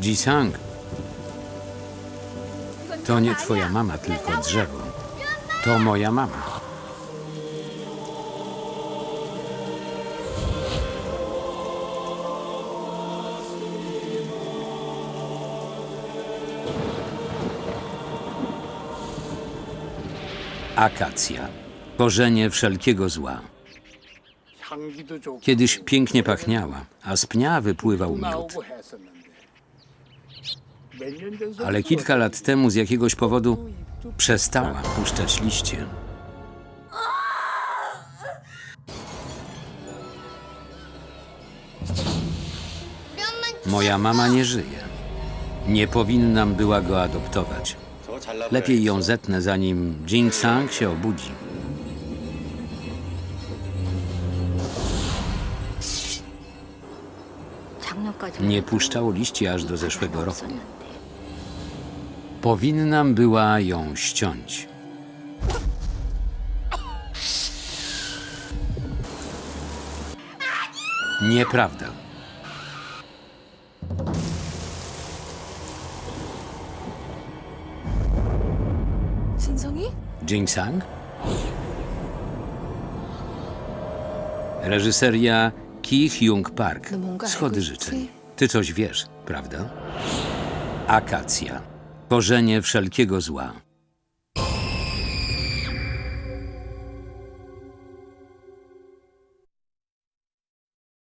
Jisang. To nie twoja mama, tylko drzewo. To moja mama. Akacja. Korzenie wszelkiego zła. Kiedyś pięknie pachniała, a z pnia wypływał miód. Ale kilka lat temu z jakiegoś powodu przestała puszczać liście. Moja mama nie żyje. Nie powinnam była go adoptować. Lepiej ją zetnę, zanim Jing Sang się obudzi. Nie puszczało liści aż do zeszłego roku. Powinnam była ją ściąć. Nieprawda. Jing Sang? Reżyseria Ki Hyung Park. Schody życzeń. Ty coś wiesz, prawda? Akacja. Korzenie wszelkiego zła.